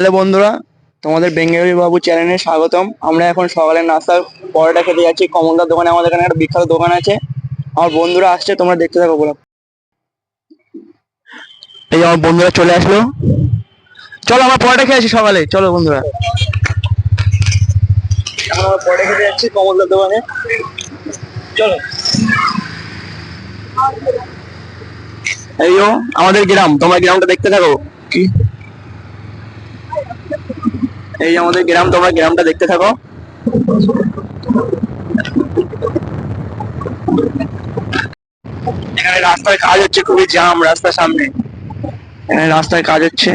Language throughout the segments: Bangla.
হ্যালো বন্ধুরা, তোমাদের বেঙ্গালি বাবু চ্যানেলে স্বাগতম। আমরা এখন সকালের নাস্তার পরোটা খেতে যাচ্ছি। কমলদার দোকানে, আমাদের এখানে একটা বিখ্যাত দোকান আছে। আমার বন্ধুরা আসছে, তোমরা দেখতে থাকো বলো এই আমার বন্ধুরা চলে আসলো। চলো, আমরা পরোটা খেয়ে আসি সকালে। চলো বন্ধুরা। আমরা পরোটা খেতে যাচ্ছি কমলদার দোকানে। চলো। এই আমাদের গ্রাম, তোমরা গ্রামটা দেখতে থাকো। কি? এই আমাদের গ্রাম, তোমরা গ্রামটা দেখতে থাকো। এখানে রাস্তায় কাজ হচ্ছে, খুবই জাম রাস্তার সামনে। এখানে রাস্তায় কাজ হচ্ছে।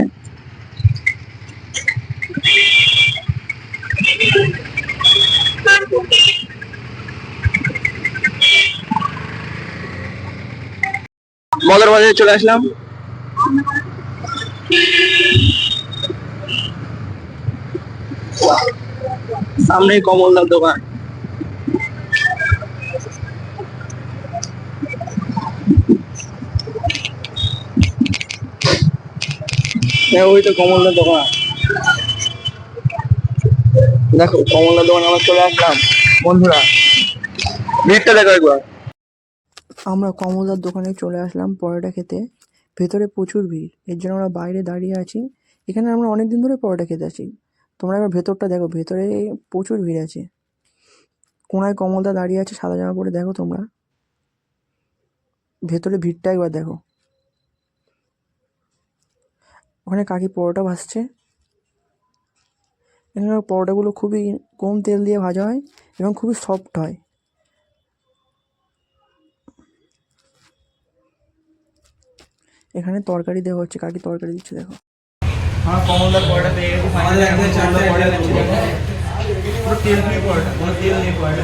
মদর বাজারে চলে আসলাম। সামনেই কমলদার দোকান। হ্যাঁ ওই তো কমলদার দোকান। দেখো, কমলদার দোকানে আমরা চলে আসলাম। বন্ধুরা, ভিড়টা দেখো একবার। আমরা কমলদার দোকানে চলে আসলাম পরোটা খেতে। ভেতরে প্রচুর ভিড়। এর জন্য আমরা বাইরে দাঁড়িয়ে আছি। এখানে আমরা অনেক দিন ধরে পরোটা খেতে আসি। তোমরা একবার ভেতরটা দেখো, ভেতরে প্রচুর ভিড় আছে। কোনায় কমলদা দাঁড়িয়ে আছে, সাদা জামা পরে, দেখো তোমরা। ভেতরে ভিড়টা একবার দেখো। ওখানে কাকি পরোটা ভাসছে এখানে পরোটাগুলো খুবই কম তেল দিয়ে ভাজা হয় এবং খুবই সফট হয়। এখানে তরকারি দেওয়া হচ্ছে, কাকি তরকারি দিচ্ছে, দেখো। আমার কমলদার পরোটা পেয়ে গেছি আমাদের একদম চারটে পরোটা দিচ্ছি পুরো তেল ফ্রি পরোটা কোনো তেল নেই পরোটা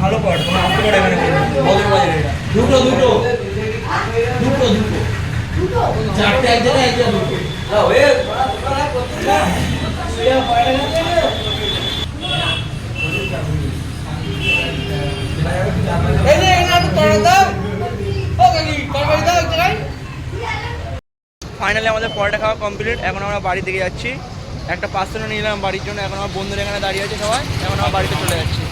ভালো পরোটা তোমার আসতে পারে এখানে বদল বাজারে দুটো দুটো। দুটো দুটো। চারটে এক জায়গায় এক জায়গায় দুটো ফাইনালি আমাদের পরোটা খাওয়া কমপ্লিট এখন আমরা বাড়ি দিকে যাচ্ছি। একটা পার্সেলও নিলাম বাড়ির জন্য। এখন আমার বন্ধুরা এখানে দাঁড়িয়ে আছে সবাই। এখন আমার বাড়িতে চলে যাচ্ছি।